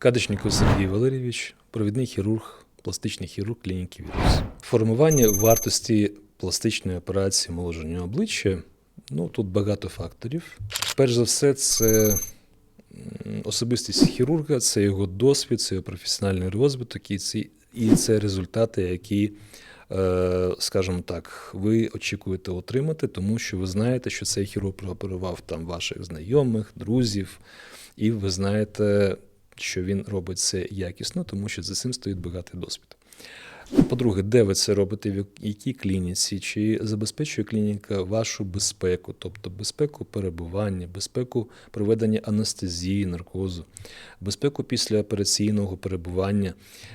Кадочников Сергій Валерійович, провідний хірург, пластичний хірург клініки Вірус. Формування вартості пластичної операції омоложення обличчя. Ну тут багато факторів. Перш за все, це особистість хірурга, це його досвід, це його професіональний розвиток і це, і це результати, які, е, скажімо так, ви очікуєте отримати, тому що ви знаєте, що цей хірург прооперував там ваших знайомих, друзів, і ви знаєте, що він робить це якісно, тому що за цим стоїть багатий досвід. По-друге, де ви це робите, в якій клініці, чи забезпечує клініка вашу безпеку, тобто безпеку перебування, безпеку проведення анестезії, наркозу, безпеку післяопераційного перебування,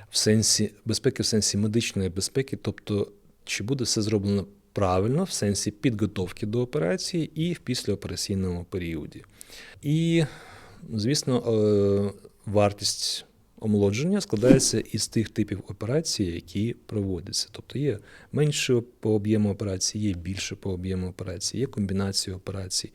в сенсі безпеки в сенсі медичної безпеки, тобто чи буде все зроблено правильно в сенсі підготовки до операції і в післяопераційному періоді. І, звісно, е, вартість омолодження складається із тих типів операцій, які проводяться. Тобто є менше по об'єму операцій, є більше по об'єму операцій, є комбінації операцій.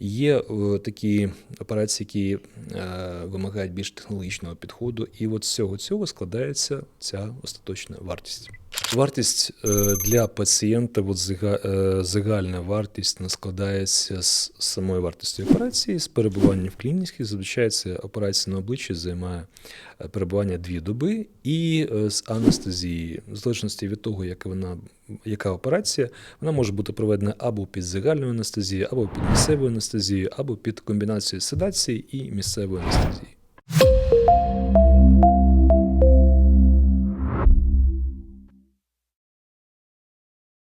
Є е, такі операції, які е, вимагають більш технологічного підходу, і от з цього цього складається ця остаточна вартість. Вартість е, для пацієнта, от е, загальна вартість вона складається з самої вартості операції, з перебування в клініці. Зазвичай це операція на обличчі займає е, перебування дві доби, і з анестезії, в залежності від того, яка вона яка операція, вона може бути проведена або під загальною анестезією, або під місцевою анестезією, або під комбінацією седації і місцевої анестезії.